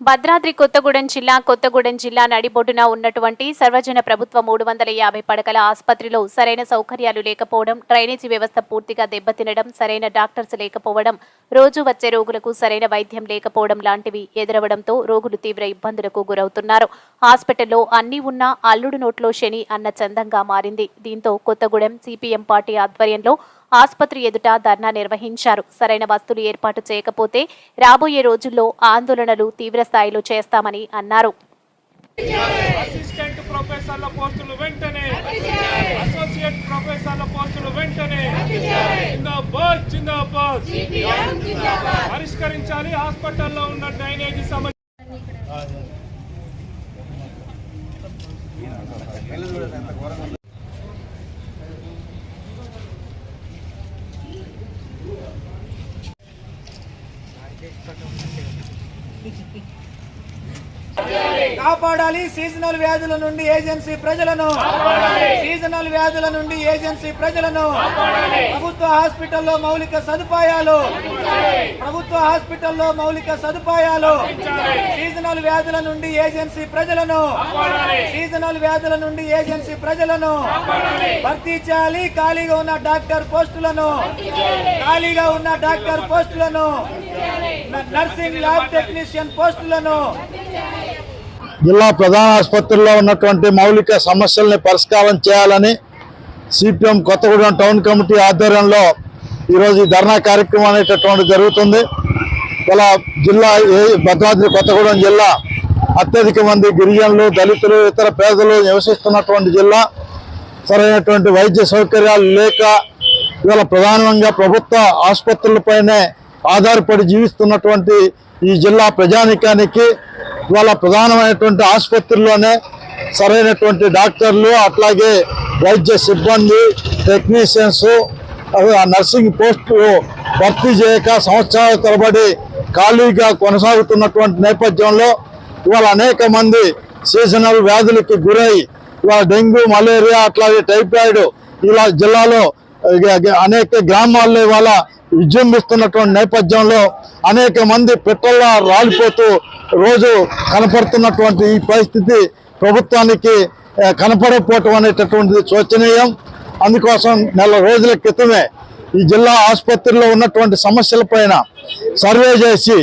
భద్రాద్రి కొత్తగూడెం జిల్లా కొత్తగూడెం జిల్లా నడిబొడ్డున ఉన్నటువంటి సర్వజన ప్రభుత్వ మూడు వందల యాభై పడకల ఆసుపత్రిలో సరైన సౌకర్యాలు లేకపోవడం డ్రైనేజీ వ్యవస్థ పూర్తిగా దెబ్బతినడం సరైన డాక్టర్స్ లేకపోవడం రోజు వచ్చే రోగులకు సరైన వైద్యం లేకపోవడం లాంటివి ఎదురవడంతో రోగులు తీవ్ర ఇబ్బందులకు గురవుతున్నారు. హాస్పిటల్లో అన్ని ఉన్నా అల్లుడు నోట్లో శని అన్న చందంగా మారింది. దీంతో కొత్తగూడెం సిపిఎం పార్టీ ఆధ్వర్యంలో ఆసుపత్రి ఎదుట ధర్నా నిర్వహించారు. సరైన వస్తువులు ఏర్పాటు చేయకపోతే రాబోయే రోజుల్లో ఆందోళనలు తీవ్ర స్థాయిలో చేస్తామని అన్నారు. అసిస్టెంట్ ప్రొఫెసర్ల పోస్టులు వెంటనే. అసోసియేట్ ప్రొఫెసర్ల పోస్టులు వెంటనే. జిందాబాద్ జిందాబాద్. పరిష్కరించాలి హాస్పిటల్లో ఉన్న డ్రైనేజీ సమస్య. కాపాడాలి సీజనల్ వ్యాధుల నుండి ఏజెన్సీ ప్రజలను. సీజనల్ వ్యాధుల నుండి ఏజెన్సీ ప్రజలను. ప్రభుత్వ హాస్పిటల్లో మౌలిక సదుపాయాలు. ప్రభుత్వ హాస్పిటల్లో మౌలిక సదుపాయాలు. సీజనల్ వ్యాధుల నుండి ఏజెన్సీ ప్రజలను. సీజనల్ వ్యాధుల నుండి ఏజెన్సీ ప్రజలను. భర్తీ చేయాలి. ఖాళీగా ఉన్న డాక్టర్ పోస్టులను. ఖాళీగా ఉన్న డాక్టర్ పోస్టులను. నర్సింగ్ ల్యాబ్ టెక్నీషియన్ పోస్టులను జిల్లా ప్రధాన ఆసుపత్రిలో ఉన్నటువంటి మౌలిక సమస్యల్ని పరిష్కారం చేయాలని సిపిఎం కొత్తగూడెం టౌన్ కమిటీ ఆధ్వర్యంలో ఈరోజు ఈ ధర్నా కార్యక్రమం అనేటటువంటి జరుగుతుంది. ఇలా జిల్లా ఏ భద్రాద్రి కొత్తగూడెం జిల్లా అత్యధిక మంది గిరిజనులు దళితులు ఇతర పేదలు నివసిస్తున్నటువంటి జిల్లా. సరైనటువంటి వైద్య సౌకర్యాలు లేక ఇవాళ ప్రధానంగా ప్రభుత్వ ఆసుపత్రులపైనే ఆధారపడి జీవిస్తున్నటువంటి ఈ జిల్లా ప్రజానికానికి ఇవాళ ప్రధానమైనటువంటి ఆసుపత్రుల్లోనే సరైనటువంటి డాక్టర్లు అట్లాగే వైద్య సిబ్బంది టెక్నీషియన్స్ ఆ నర్సింగ్ పోస్టులు భర్తీ చేయక సంవత్సరాల తరబడి ఖాళీగా కొనసాగుతున్నటువంటి నేపథ్యంలో ఇవాళ అనేక మంది సీజనల్ వ్యాధులకి గురై ఇవాళ డెంగ్యూ మలేరియా అట్లాగే టైఫాయిడ్ ఇలా జిల్లాలో అనేక గ్రామాల్లో ఇవాళ విజృంభిస్తున్నటువంటి నేపథ్యంలో అనేక మంది పిట్టల్లా రాలిపోతూ రోజు కనపడుతున్నటువంటి ఈ పరిస్థితి ప్రభుత్వానికి కనపడకపోవటం అనేటటువంటిది శోచనీయం. అందుకోసం నెల రోజుల క్రితమే ఈ జిల్లా ఆసుపత్రిలో ఉన్నటువంటి సమస్యలపైన సర్వే చేసి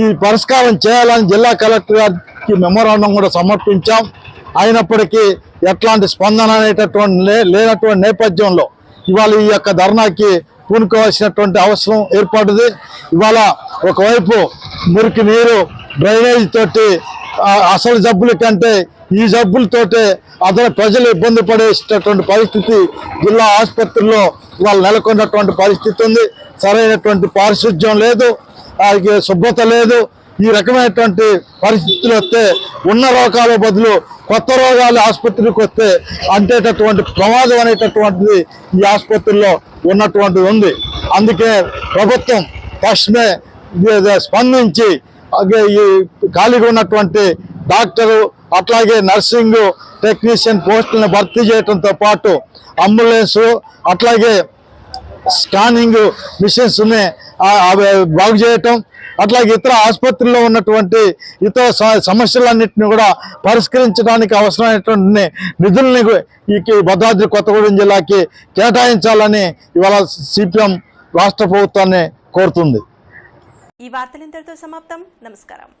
ఈ పరిష్కారం చేయాలని జిల్లా కలెక్టర్ గారికి మెమోరాండం కూడా సమర్పించాం. అయినప్పటికీ ఎట్లాంటి స్పందన అనేటటువంటి లేనటువంటి నేపథ్యంలో ఇవాళ ఈ యొక్క ధర్నాకి పూనుకోవాల్సినటువంటి అవసరం ఏర్పడింది. ఇవాళ ఒకవైపు మురికి నీరు డ్రైనేజ్ తోటి అసలు జబ్బుల కంటే ఈ జబ్బులతోటే అతను ప్రజలు ఇబ్బంది పడేసేటటువంటి పరిస్థితి జిల్లా ఆసుపత్రిలో వాళ్ళు నెలకొన్నటువంటి పరిస్థితి ఉంది. సరైనటువంటి పారిశుధ్యం లేదు. అలాగే శుభ్రత లేదు. ఈ రకమైనటువంటి పరిస్థితులు వస్తే ఉన్న రోగాల బదులు కొత్త రోగాలు ఆసుపత్రికి వస్తే అంటేటటువంటి ప్రమాదం అనేటటువంటిది ఈ ఆసుపత్రిలో ఉన్నటువంటిది ఉంది. అందుకే ప్రభుత్వం తక్షణమే స్పందించి ఈ ఖాళీగా ఉన్నటువంటి డాక్టరు అట్లాగే నర్సింగ్ టెక్నీషియన్ పోస్టులను భర్తీ చేయడంతో పాటు అంబులెన్సు అట్లాగే స్కానింగ్ మిషన్స్ని అవి బాగు చేయటం అట్లాగే ఇతర ఆసుపత్రుల్లో ఉన్నటువంటి ఇతర సమస్యలన్నింటినీ కూడా పరిష్కరించడానికి అవసరమైనటువంటి నిధుల్ని ఈ ఈ భద్రాద్రి కొత్తగూడెం జిల్లాకి కేటాయించాలని ఇవాళ సిపిఎం రాష్ట్ర ప్రభుత్వాన్ని కోరుతుంది ఈ వార్తలు ఇంతటితో సమాప్తం నమస్కారం